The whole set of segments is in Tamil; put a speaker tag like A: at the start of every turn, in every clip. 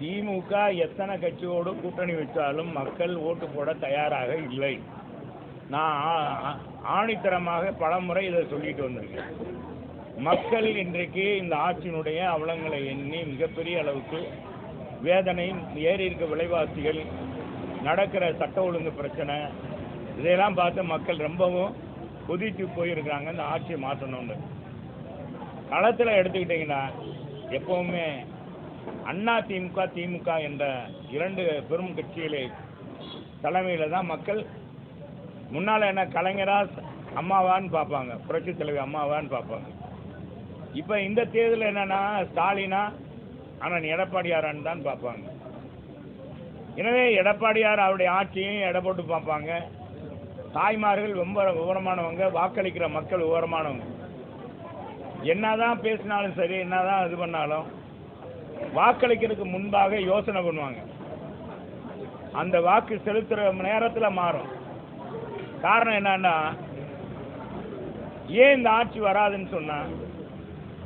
A: திமுக எத்தனை கட்சியோடு கூட்டணி வச்சாலும் மக்கள் ஓட்டு போட தயாராக இல்லை. நான் ஆ- ஆ- ஆணித்தரமாக பலமுறை இதை சொல்லிட்டு வந்திருக்கேன். மக்கள் இன்றைக்கு இந்த ஆட்சியினுடைய அவலங்களை எண்ணி மிகப்பெரிய அளவுக்கு வேதனை ஏறி இருக்க விலைவாசிகள் நடக்கிற சட்ட ஒழுங்கு பிரச்சனை இதையெல்லாம் பார்த்து மக்கள் ரொம்பவும் கொதித்து போயிருக்கிறாங்க. இந்த ஆட்சியை மாற்றணும்னு. களத்தில் எடுத்துக்கிட்டிங்கன்னா எப்பவுமே அண்ணா திமுக திமுக என்ற இரண்டு பெரும் கட்சிகளை தலைமையில் தான் மக்கள் முன்னால் என்ன கலைஞரா அம்மாவான்னு பார்ப்பாங்க. புரட்சி தலைவி அம்மாவான்னு பார்ப்பாங்க. இப்போ இந்த தேர்தல் என்னன்னா ஸ்டாலினா ஆனால் எடப்பாடியாரான்னு தான் பார்ப்பாங்க. எனவே எடப்பாடியார் அவருடைய ஆட்சியையும் எடை போட்டு பார்ப்பாங்க. தாய்மார்கள் ரொம்ப விவரமானவங்க வாக்களிக்கிற மக்கள் விவரமானவங்க. என்னதான் பேசினாலும் சரி என்னதான் இது பண்ணாலும் வாக்களிக்கிறதுக்கு முன்பாக யோசனை பண்ணுவாங்க. அந்த வாக்கு செலுத்துற நேரத்தில் மாறும். காரணம் என்னன்னா ஏன் இந்த ஆட்சி வராதுன்னு சொன்னா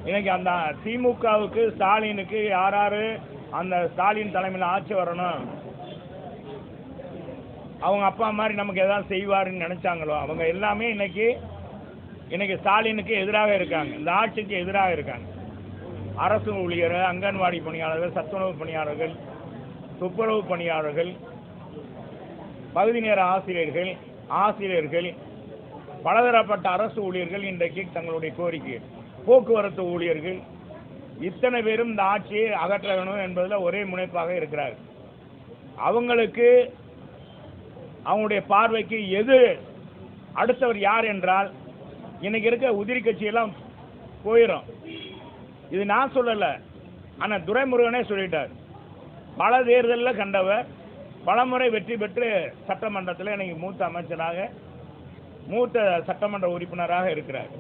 A: இன்னைக்கு அந்த திமுகவுக்கு ஸ்டாலினுக்கு யார் யாரு அந்த ஸ்டாலின் தலைமையில் ஆட்சி வரணும். அவங்க அப்பா மாதிரி நமக்கு எதாவது செய்வாருன்னு நினைச்சாங்களோ அவங்க எல்லாமே இன்னைக்கு இன்னைக்கு ஸ்டாலினுக்கு எதிராக இருக்காங்க. இந்த ஆட்சிக்கு எதிராக இருக்காங்க. அரசு ஊழியர் அங்கன்வாடி பணியாளர்கள் சத்துணவு பணியாளர்கள் துப்புரவு பணியாளர்கள் பகுதி நேர ஆசிரியர்கள் ஆசிரியர்கள் பலதரப்பட்ட அரசு ஊழியர்கள் இன்றைக்கு தங்களுடைய கோரிக்கை. போக்குவரத்து ஊழியர்கள் இத்தனை பேரும் இந்த ஆட்சியை அகற்ற வேணும் என்பதில் ஒரே முனைப்பாக இருக்கிறார். அவங்களுக்கு அவங்களுடைய பார்வைக்கு எது அடுத்தவர் யார் என்றால் இன்னைக்கு இருக்க உதிரி கட்சியெல்லாம் போயிடும் இது நான் சொல்லலை. ஆனால் துரைமுருகனே சொல்லிட்டார். பல தேர்தலில் கண்டவர் பலமுறை வெற்றி பெற்று சட்டமன்றத்தில் இன்னைக்கு மூத்த அமைச்சராக மூத்த சட்டமன்ற உறுப்பினராக இருக்கிறார்.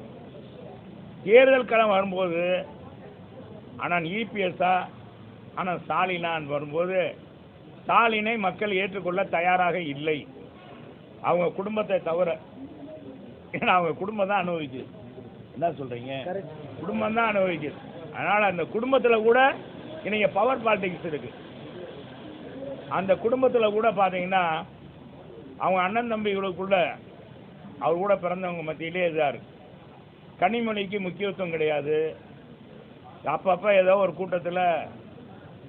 A: தேர்தல் களம் வரும்போது ஆனால் இபிஎஸ்ஆ ஆனால் ஸ்டாலினான் வரும்போது ஸ்டாலினை மக்கள் ஏற்றுக்கொள்ள தயாராக இல்லை. அவங்க குடும்பத்தை தவிர ஏன்னா அவங்க குடும்பம் தான் அனுபவிக்குது. என்ன சொல்றீங்க? குடும்பம் தான் அனுபவிக்குது. அதனால் அந்த குடும்பத்தில் கூட இன்றைக்கி பவர் பாலிடிக்ஸ் இருக்குது அந்த குடும்பத்தில் கூட பார்த்தீங்கன்னா அவங்க அண்ணன் தம்பிகளுக்குள்ள அவர் கூட பிறந்தவங்க மத்தியிலே இதாக இருக்கு கனிமொழிக்கு முக்கியத்துவம் கிடையாது. அப்பப்போ ஏதோ ஒரு கூட்டத்தில்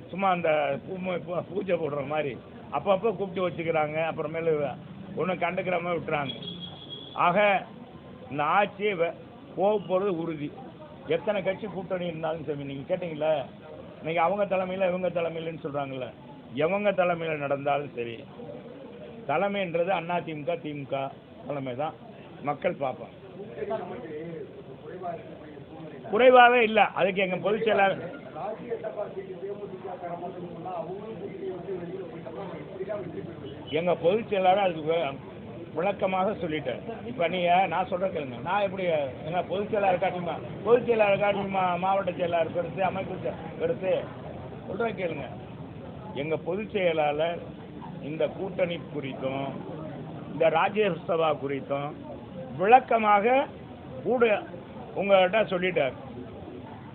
A: சும்மா அந்த பூ- பூஜை போடுற மாதிரி அப்பப்போ கூப்பிட்டு வச்சுக்கிறாங்க. அப்புறமேலு ஒன்றும் கண்டுக்கிற மாதிரி விட்டுறாங்க. ஆக இந்த ஆட்சி வ- போக போகிறது உறுதி. எத்தனை கட்சி கூட்டணி இருந்தாலும் சரி நீங்கள் கேட்டீங்களா இன்னைக்கு அவங்க தலைமையில் இவங்க தலைமையிலன்னு சொல்கிறாங்கல்ல எவங்க தலைமையில் நடந்தாலும் சரி தலைமைன்றது அண்ணா திமுக திமுக தலைமை தான். மக்கள் பார்ப்பாங்க. குறைவாகவே இல்லை. அதுக்கு எங்கள் பொதுச் செயலாளர் எங்கள் பொதுச் செயலாளர் அதுக்கு விளக்கமாக சொல்லிட்டேன். இப்ப நீங்க நான் சொல்ற கேளுங்க. நான் எப்படி என்ன பொதுச் செயலாளர் காட்டுமா பொதுச் செயலாளர் காட்டுமா மாவட்ட செயலாளர் கருத்து அமைப்பு பெருசு. கருத்து கேளுங்க. எங்க பொதுச் செயலாளர் இந்த கூட்டணி குறித்தும் இந்த ராஜ்யசபா குறித்தும் விளக்கமாக கூட உங்கள்கிட்ட சொல்லிட்டார்.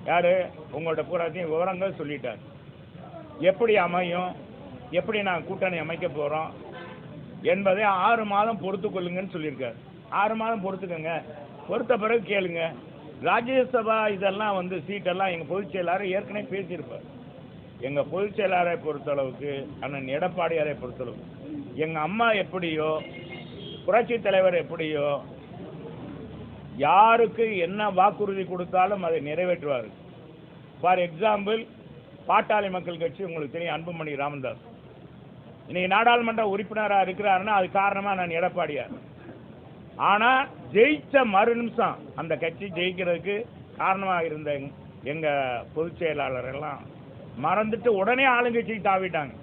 A: யாரு? உங்கள்கிட்ட பூராத்தையும் விவரங்கள் சொல்லிட்டார். எப்படி அமையும்? எப்படி நான் கூட்டணி அமைக்க போகிறோம் என்பதை ஆறு மாதம் பொறுத்து கொள்ளுங்கன்னு சொல்லியிருக்காரு. ஆறு மாதம் பொறுத்துக்கோங்க. பொறுத்த பிறகு கேளுங்க. ராஜ்யசபா இதெல்லாம் வந்து சீட்டெல்லாம் எங்கள் பொதுச் செயலாளர் ஏற்கனவே பேசியிருப்பார். எங்கள் பொதுச் செயலாளரை பொறுத்தளவுக்கு அண்ணன் எடப்பாடியாரை பொறுத்தளவுக்கு எங்கள் அம்மா எப்படியோ புரட்சி தலைவர் எப்படியோ யாருக்கு என்ன வாக்குறுதி கொடுத்தாலும் அதை நிறைவேற்றுவார் ஃபார் எக்ஸாம்பிள் பாட்டாளி மக்கள் கட்சி உங்களுக்கு தெரியும் அன்புமணி ராமதாஸ். இன்னைக்கு நாடாளுமன்ற உறுப்பினராக இருக்கிறாருன்னா அது காரணமாக நான் எடப்பாடியார். ஆனால் ஜெயிச்ச மறு நிமிஷம் அந்த கட்சி ஜெயிக்கிறதுக்கு காரணமாக இருந்த எங்க- பொதுச் செயலாளர் எல்லாம் மறந்துட்டு உடனே ஆளுங்கட்சிக்கு தாவிட்டாங்க.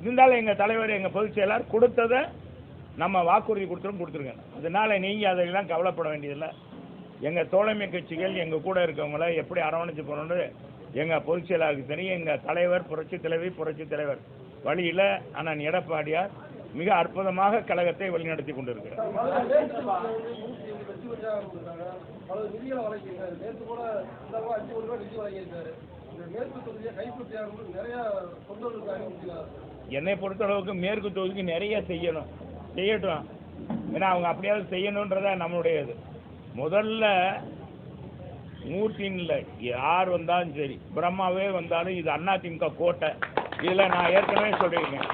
A: இருந்தாலும் எங்க தலைவர் எங்க பொதுச் செயலாளர் கொடுத்ததை நம்ம வாக்குறுதி கொடுத்துரும் கொடுத்துருங்க. அதனால நீங்க அதெல்லாம் கவலைப்பட வேண்டியதில்லை. எங்க தோழமை கட்சிகள் எங்க கூட இருக்கவங்கள எப்படி அரவணைச்சு போகணுன்னு எங்க பொதுச் செயலாளருக்கு தெரியும். எங்க தலைவர் புரட்சி தலைவி புரட்சி தலைவர். வழியில் அண்ணன் எடப்பாடியார் மிக அற்புதமாக கழகத்தை வழிநடத்தி கொண்டிருக்கிறார்.
B: என்னை பொறுத்த அளவுக்கு மேற்கு
A: என்னை பொறுத்தளவுக்கு மேற்கு தொகுதிக்கு நிறைய செய்யணும். செய்யட்டும். ஏன்னா அவங்க அப்படியாவது செய்யணுன்றத நம்மளுடையது. முதல்ல மூர்த்தின்ல யார் வந்தாலும் சரி. பிரம்மாவே வந்தாலும் இது அதிமுக கோட்டை. இதில் நான் ஏற்கனவே சொல்லியிருக்கேன்.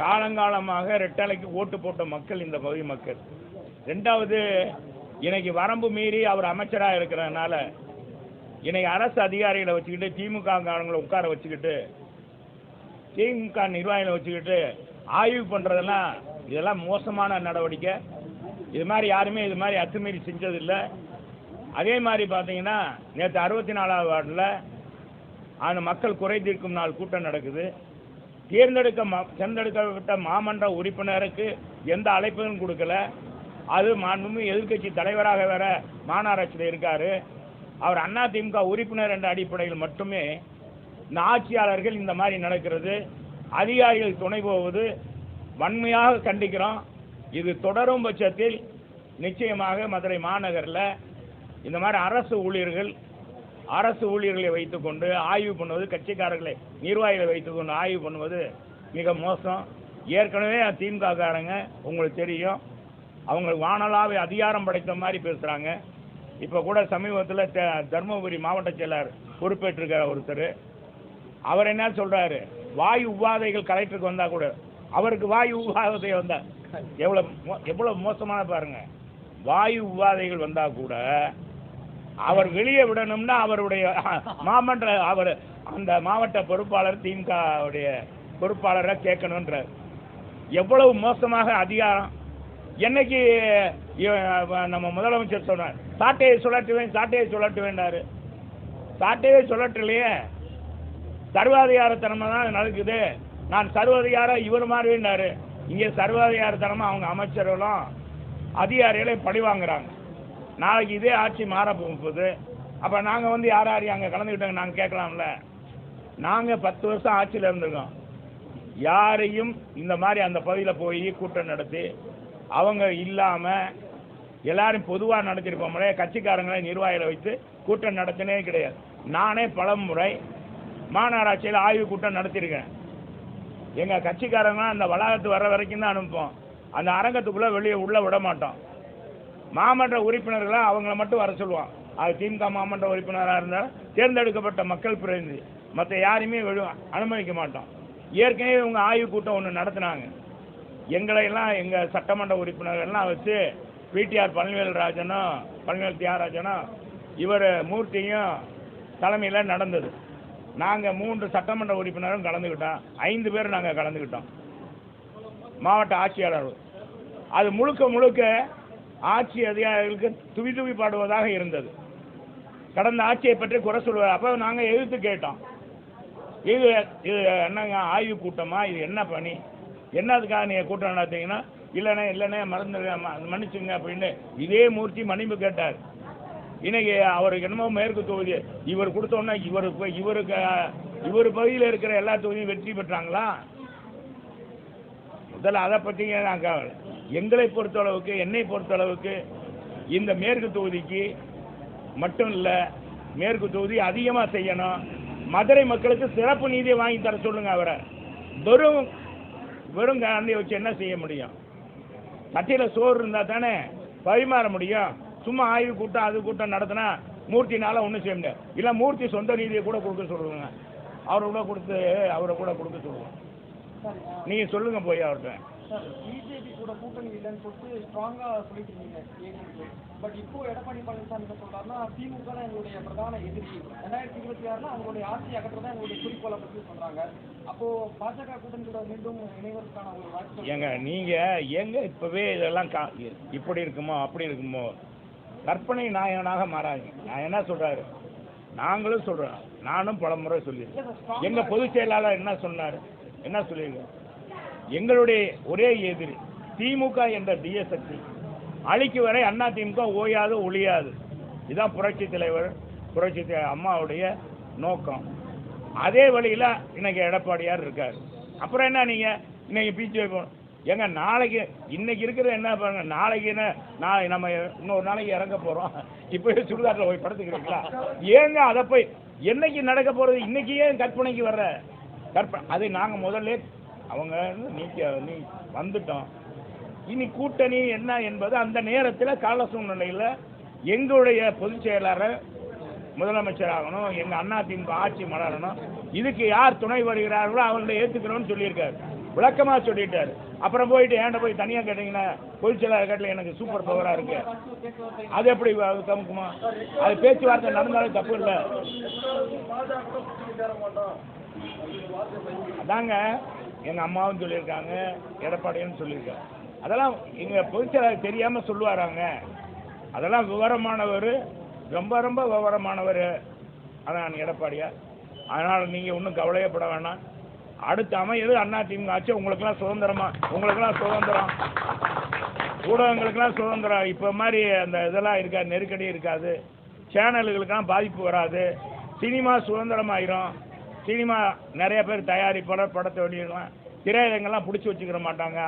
A: காலங்காலமாக ரெட்டலைக்கு ஓட்டு போட்ட மக்கள் இந்த பகுதி மக்கள். ரெண்டாவது இன்னைக்கு வரம்பு மீறி அவர் அமைச்சராக இருக்கிறதுனால இன்னைக்கு அரசு அதிகாரிகளை வச்சுக்கிட்டு திமுக காரங்களை உட்கார வச்சுக்கிட்டு திமுக நிர்வாகிகளை வச்சுக்கிட்டு ஆய்வு பண்ணுறதெல்லாம் இதெல்லாம் மோசமான நடவடிக்கை. இது மாதிரி யாருமே இது மாதிரி அத்துமீறி செஞ்சதில்லை. அதே மாதிரி பார்த்தீங்கன்னா நேற்று அறுபத்தி நாலாவது வார்டில் அந்த மக்கள் குறை தீர்க்கும் நாள் கூட்டம் நடக்குது. தேர்ந்தெடுக்க ம- தேர்ந்தெடுக்கப்பட்ட மாமன்ற உறுப்பினருக்கு எந்த அழைப்பும் கொடுக்கல. அது மாண்புமிகு எதிர்க்கட்சி தலைவராக வேற மாநகராட்சியில் இருக்கார். அவர் அதிமுக உறுப்பினர் என்ற அடிப்படையில் மட்டுமே இந்த ஆட்சியாளர்கள் இந்த மாதிரி நடக்கிறது. அதிகாரிகள் துணை போவது வன்மையாக கண்டிக்கிறோம். இது தொடரும் பட்சத்தில் நிச்சயமாக மதுரை மாநகரில் இந்த மாதிரி அரசு ஊழியர்கள் அரசு ஊழியர்களை வைத்துக்கொண்டு ஆய்வு பண்ணுவது கட்சிக்காரர்களை நிர்வாகிகளை வைத்துக்கொண்டு ஆய்வு பண்ணுவது மிக மோசம். ஏற்கனவே திமுககாரங்க உங்களுக்கு தெரியும். அவங்க வானலாவை அதிகாரம் படைத்த மாதிரி பேசுகிறாங்க இப்போ கூட சமீபத்தில் தருமபுரி மாவட்ட செயலர் பொறுப்பேற்றிருக்கிற ஒருத்தர். அவர் என்ன சொல்கிறாரு வாயு உபாதைகள் கலெக்டருக்கு வந்தால் கூட அவருக்கு வாயு உபாதை வந்தால் எவ்வளோ மோ- மோசமான பாருங்கள் வாயு உபாதைகள் வந்தால் கூட அவர் வெளியே விடணும்னா அவருடைய மாமன்ற அவர் அந்த மாவட்ட பொறுப்பாளர் திமுக உடைய பொறுப்பாளரை கேட்கணுன்றார் எவ்வளவு மோசமாக அதிகாரம். என்னைக்கு நம்ம முதலமைச்சர் சொன்னார் சாட்டையை சுழற்றுவேன் சாட்டையை சுழட்டுவேன்டாரு சாட்டையை சுழற்றலையே. சர்வாதிகாரத்தனமாக தான் நடக்குது. நான் சர்வாதிகாரம் இவர் மாதிரினாரு இங்கே சர்வாதிகாரத்தனமாக அவங்க அமைச்சர்களும் அதிகாரிகளை பழி வாங்குறாங்க. நாளைக்கு இதே ஆட்சி மாற போகுது அப்போ நாங்கள் வந்து யார் யார் அங்கே கலந்துக்கிட்டாங்க நாங்கள் கேட்கலாம்ல? நாங்கள் பத்து வருஷம் ஆட்சியில் இருந்திருக்கோம். யாரையும் இந்த மாதிரி அந்த பகுதியில் போய் கூட்டம் நடத்தி அவங்க இல்லாமல் எல்லாரும் பொதுவாக நடத்திருப்போம்லே கட்சிக்காரங்களை நிர்வாகிகளை வைத்து கூட்டம் நடத்தினே கிடையாது. நானே பல முறை மாநகராட்சியில் ஆய்வு கூட்டம் நடத்தியிருக்கேன். எங்கள் கட்சிக்காரங்க அந்த வளாகத்து வர வரைக்கும் தான் அனுப்புவோம். அந்த அரங்கத்துக்குள்ளே வெளியே உள்ளே விட மாட்டோம். மாமன்ற உறுப்பினர்களை அவங்கள மட்டும் வர சொல்லுவோம் அது திமுக மாமன்ற உறுப்பினராக இருந்தால் தேர்ந்தெடுக்கப்பட்ட மக்கள் பிரதிநிதி. மற்ற யாரையுமே அனுமதிக்க மாட்டோம். ஏற்கனவே இவங்க ஆய்வு கூட்டம் ஒன்று நடத்தினாங்க. எங்களையெல்லாம் எங்கள் சட்டமன்ற உறுப்பினர்கள்லாம் வச்சு பிடிஆர் பழனிவேல் ராஜனும் பழனிவேல் தியாகராஜனும் இவர் மூர்த்தியும் தலைமையில் நடந்தது. நாங்கள் மூன்று சட்டமன்ற உறுப்பினரும் கலந்துக்கிட்டோம் ஐந்து பேர் நாங்கள் கலந்துக்கிட்டோம் மாவட்ட ஆட்சியாளர் அது முழுக்க முழுக்க ஆட்சி அதிகாரிகளுக்கு துவி துவி பாடுவதாக இருந்தது. கடந்த ஆட்சியை பற்றி குறை சொல்வார் அப்போ நாங்கள் எதிர்த்து கேட்டோம். இது இது என்னங்க ஆய்வு கூட்டமா? இது என்ன பணி? என்னதுக்காக நீங்கள் கூட்டம் நடத்தீங்கன்னா இல்லைண்ணே இல்லைண்ணே மறந்து மன்னிச்சுங்க அப்படின்னு இதே மூர்த்தி மன்னிப்பு கேட்டார். இன்னைக்கு அவருக்கு என்னமோ மேற்கு தொகுதி இவர் கொடுத்தோன்னே இவருக்கு இவருக்கு இவர் பகுதியில் இருக்கிற எல்லா தொகுதியும் வெற்றி பெற்றாங்களா? முதல்ல அதை பற்றிங்க நான் கவலை எங்களை பொறுத்தளவுக்கு என்னை பொறுத்தளவுக்கு இந்த மேற்கு தொகுதிக்கு மட்டும் இல்லை மேற்கு தொகுதி அதிகமாக செய்யணும். மதுரை மக்களுக்கு சிறப்பு நீதியை வாங்கி தர சொல்லுங்க அவரை. வெறும் வெறும் காந்தியை வச்சு என்ன செய்ய முடியும்? சட்டியில் சோறு இருந்தால் தானே பரிமாற முடியும். சும்மா ஆய்வு கூட்டம் அது கூட்டம் நடத்தினா மூர்த்தினால ஒன்றும் செய்ய முடியாது. இல்லை மூர்த்தி சொந்த நீதியை கூட கொடுக்க சொல்லுங்க. அவரை கூட கொடுத்து அவரை கூட கொடுக்க சொல்லுவோம் நீங்கள் சொல்லுங்க போய் அவர்கிட்ட.
C: சார் பிஜேபி கூட கூட்டணி இல்லைன்னு சொல்லிட்டு ஸ்ட்ராங்கா சொல்லிட்டு இருந்தீங்க ஏடிஎம்கே பட் இப்போ எடப்பாடி பழனிசாமி என்ன சொல்றாருன்னா திமுக தான் எங்களுடைய பிரதான எதிரி ரெண்டாயிரத்தி இருபத்தி ஆறுல அவங்களுடைய ஆட்சி அகற்றதான் எங்களுடைய குறிக்கோளை பற்றி சொல்றாங்க. அப்போ பாஜக கூட்டணி கூட மீண்டும் இணைவதற்கான ஒரு வாய்ப்பு
A: ஏங்க நீங்கள் எங்க இப்போவே இதெல்லாம் இப்படி இருக்குமோ அப்படி இருக்குமோ? கற்பனை நாயகனாக மாறாதீங்க. நான் என்ன சொல்கிறாரு நாங்களும் சொல்கிறோம் நானும் பல முறை சொல்லியிருக்கேன் எங்கள் பொதுச் செயலாளர் என்ன சொன்னார்? என்ன சொல்லியிருக்காரு? எங்களுடைய ஒரே எதிரி திமுக என்ற தீய சக்தி அழிக்கு வரை அண்ணா திமுக ஓயாது ஒழியாது. இதுதான் புரட்சி தலைவர் புரட்சி அம்மாவுடைய நோக்கம். அதே வழியில் இன்னைக்கு எடப்பாடியார் இருக்கார். அப்புறம் என்ன நீங்கள் இன்னைக்கு பிஜேபி ஏங்க நாளைக்கு இன்னைக்கு இருக்கிறது என்ன பாருங்க நாளைக்கு என்ன நாளை நம்ம இன்னொரு நாளைக்கு இறங்க போகிறோம் இப்போ சுடுகாட்டில் போய் படுத்துக்கிறீங்களா? ஏங்க அதை போய் என்னைக்கு நடக்க போகிறது இன்னைக்கு ஏன் கற்பனைக்கு வர்ற? கற்பனை அதை நாங்கள் முதல்ல அவங்க நீக்க நீ வந்துட்டோம் இனி கூட்டணி என்ன என்பது அந்த நேரத்தில் கால சூழ்நிலையில் எங்களுடைய பொதுச் செயலாளர் முதலமைச்சர் ஆகணும் எங்கள் அண்ணா திமுக ஆட்சி மலரணும் இதுக்கு யார் துணை வருகிறார்களோ அவங்களை ஏற்றுக்கணும்னு சொல்லியிருக்காரு. விளக்கமாக சொல்லிட்டாரு. அப்புறம் போயிட்டு ஏன்ட போய் தனியாக கேட்டிங்கன்னா பொதுச் செயலாளர் கேட்டல எனக்கு சூப்பர் பவராக இருக்கு. அது எப்படி கமுக்குமா அது பேச்சுவார்த்தை நடந்தாலும் தப்பு இல்லை. அதாங்க எங்கள் அம்மாவும் சொல்லியிருக்காங்க எடப்பாடியும் சொல்லியிருக்காங்க. அதெல்லாம் எங்கள் பொதுச்செயலாளர் தெரியாமல் சொல்லுவாராங்க. அதெல்லாம் விவரமானவர் ரொம்ப ரொம்ப விவரமானவர். அதான் எடப்பாடியா. அதனால் நீங்கள் ஒன்றும் கவலையப்பட வேணாம். அடுத்த அமையது அண்ணா திமுக ஆச்சு. உங்களுக்கெல்லாம் சுதந்திரமா உங்களுக்கெல்லாம் சுதந்திரம். ஊடகங்களுக்கெல்லாம் சுதந்திரம். இப்போ மாதிரி அந்த இதெல்லாம் இருக்காது நெருக்கடி இருக்காது. சேனல்களுக்கெல்லாம் பாதிப்பு வராது. சினிமா சுதந்திரமாயிரும். சினிமா நிறைய பேர் தயாரிப்பாளர் படத்தை வெளியிடலாம் திரையரங்கெல்லாம் பிடிச்சி வச்சுக்கிற மாட்டாங்க.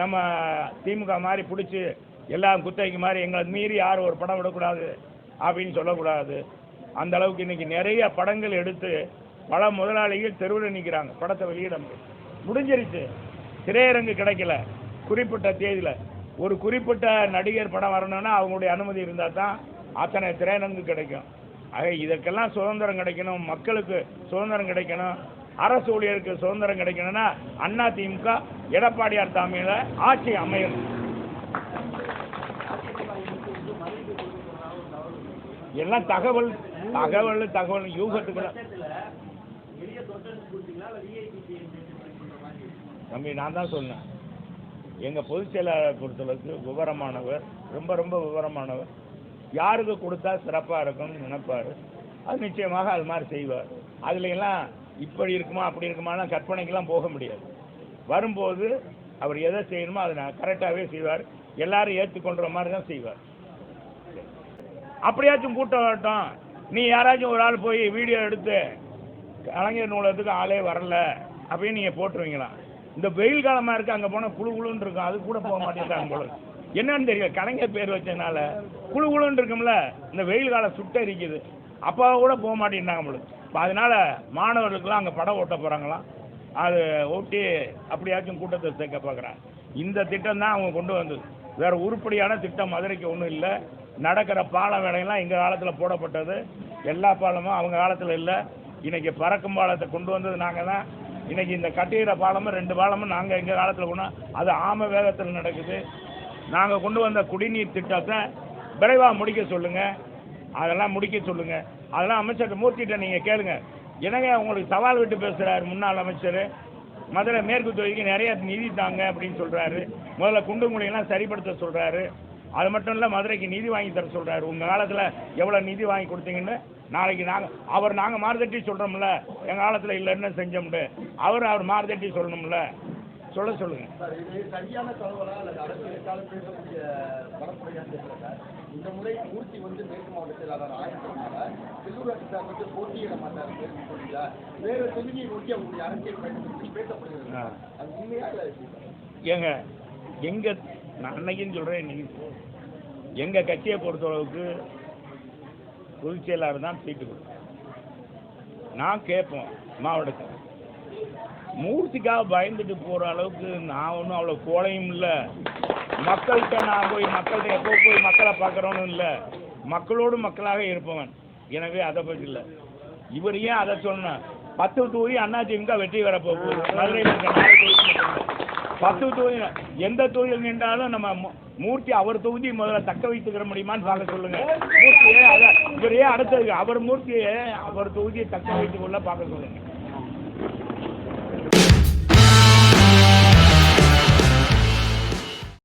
A: நம்ம திமுக மாதிரி பிடிச்சி எல்லாம் குத்தகைக்கு மாதிரி எங்களை மீறி யாரும் ஒரு படம் விடக்கூடாது அப்படின்னு சொல்லக்கூடாது. அந்த அளவுக்கு இன்னைக்கு நிறைய படங்கள் எடுத்து பல முதலாளிகள் தெருவில் நிற்கிறாங்க படத்தை வெளியிட முடிஞ்சிருச்சு. திரையரங்கு கிடைக்கல. குறிப்பிட்ட தேதியில். ஒரு குறிப்பிட்ட நடிகர் படம் வரணும்னா அவங்களுடைய அனுமதி இருந்தால் தான் அத்தனை திரையரங்கு கிடைக்கும். ஆக இதற்கெல்லாம் சுதந்திரம் கிடைக்கணும் மக்களுக்கு சுதந்திரம் கிடைக்கணும் அரசு ஊழியருக்கு சுதந்திரம் கிடைக்கணும்னா அண்ணா திமுக எடப்பாடியார் தலைமையில் ஆட்சி அமையணும். எல்லாம் தகவல் தகவல் தகவல் யூகத்துக்குள்ள தம்பி நான் தான் சொன்னேன் எங்கள் பொதுச் செயலாளர் பொறுத்தளவுக்கு விவரமானவர் ரொம்ப ரொம்ப விவரமானவர். யாருக்கு கொடுத்தா சிறப்பாக இருக்கும்னு நினைப்பார். அது நிச்சயமாக அது மாதிரி செய்வார். அதுல எல்லாம் இப்படி இருக்குமா அப்படி இருக்குமாலாம் கற்பனைக்கெல்லாம் போக முடியாது. வரும்போது அவர் எதை செய்யணுமோ அதை நான் கரெக்டாகவே செய்வார். எல்லாரும் ஏற்றுக்கொள்கிற மாதிரி தான் செய்வார். அப்படியாச்சும் கூட்டம் வரட்டும். நீ யாராச்சும் ஒரு ஆள் போய் வீடியோ எடுத்து கலைஞர் நூலகத்துக்கு ஆளே வரல அப்படின்னு நீங்கள் போட்டுருவீங்களா? இந்த வெயில் காலமாக இருக்குது அங்கே போனால் குழு குழுன்னு இருக்கும். அது கூட போக மாட்டேங்கிறாங்க போல என்னன்னு தெரியல கலைஞர் பேர் வச்சதுனால. குழு குழுன்னு இருக்கும்ல இந்த வெயில் காலம் சுட்டரிக்குது அப்போ கூட போக மாட்டேங்கிறாங்க போல. இப்போ அதனால மாணவர்களுக்கெல்லாம் அங்கே படம் ஓட்ட போகிறாங்களாம் அது ஓட்டி அப்படியாச்சும் கூட்டத்தை சேர்க்க பார்க்குறாங்க. இந்த திட்டம் தான் அவங்க கொண்டு வந்தது. வேறு உருப்படியான திட்டம் மதுரைக்கு ஒன்றும் இல்லை. நடக்கிற பாலம் வேலையெல்லாம் எங்கள் காலத்தில் போடப்பட்டது. எல்லா பாலமும் அவங்க காலத்தில் இல்லை. இன்றைக்கி பறக்கும் பாலத்தை கொண்டு வந்தது நாங்கள் தான். இன்றைக்கி இந்த கட்டுகிற பாலமும் ரெண்டு பாலமும் நாங்கள் எங்கள் காலத்தில் கொண்டு அது ஆம வேகத்தில் நடக்குது. நாங்கள் கொண்டு வந்த குடிநீர் திட்டத்தை விரைவாக முடிக்க சொல்லுங்கள் அதெல்லாம் முடிக்க சொல்லுங்கள் அதெல்லாம் அமைச்சர் மூர்த்திகிட்ட நீங்கள் கேளுங்க. என்னங்க உங்களுக்கு சவால் விட்டு பேசுகிறாரு முன்னாள் அமைச்சர்? மதுரை மேற்கு தொகுதிக்கு நிறைய நிதி தாங்க அப்படின்னு சொல்கிறாரு முதல்ல குண்டுமொழியெல்லாம் சரிப்படுத்த சொல்கிறாரு அது மட்டும் இல்லை மதுரைக்கு நிதி வாங்கி தர சொல்கிறாரு உங்கள் காலத்தில் எவ்வளோ நிதி வாங்கி கொடுத்தீங்கன்னு நாளைக்கு நாங்கள் அவர் நாங்கள் மாறுதட்டி சொல்கிறோம்ல எங்கள் காலத்தில் இல்லைன்னு செஞ்சோம்னு. அவர் அவர் மாறுதட்டி சொல்லணும்ல. சொல்ல சொல்லுங்கள்
B: சார் இது சரியான தகவலா அல்லது அரசியலுக்காக பேசக்கூடிய பரப்புரையான்னு தெரியல இந்த முறை மூர்த்தி வந்து மேற்கு மாவட்ட செயலாளர் ஆயிருக்கிறதுனால சார் வந்து போட்டியிட மாட்டார் தொகுதியில வேறு தொகுதியை நோக்கி அவங்களுடைய அரசியல் பேசப்படுகிறது. அது உண்மையா?
A: ஏங்க எங்க நான் அன்னைக்குன்னு சொல்கிறேன் இன்னைக்கு எங்கள் கட்சியை பொறுத்தளவுக்கு பொதுச் செயலாளர் தான் சீட்டு கொடுக்கும் நான் கேட்போம் மாவட்டத்தில் மூர்த்திக்காக பயந்துட்டு போகிற அளவுக்கு நான் ஒன்றும் அவ்வளோ கோழையும் இல்லை. மக்கள்கிட்ட நான் போய் மக்கள்கிட்ட எப்போ போய் மக்களை பார்க்குறோன்னு இல்லை. மக்களோடு மக்களாக இருப்பவன். எனவே அதை பற்றி இல்லை. இவர் ஏன் அதை சொன்னேன் பத்து தொகுதி அதிமுக வெற்றி பெற போகுது? மதுரையில் இருக்க நாலு தொகுதி பத்து தொகுதி எந்த தொகுதியில் நின்றாலும் நம்ம மூர்த்தி அவர் தொகுதி முதல்ல தக்க வைத்துக்கிற முடியுமான்னு பார்க்க சொல்லுங்க. மூர்த்தியே அதை இவரையே அடுத்தது அவர் மூர்த்தியை அவர் தொகுதியை தக்க வைத்துக்கொள்ள பார்க்க சொல்லுங்க.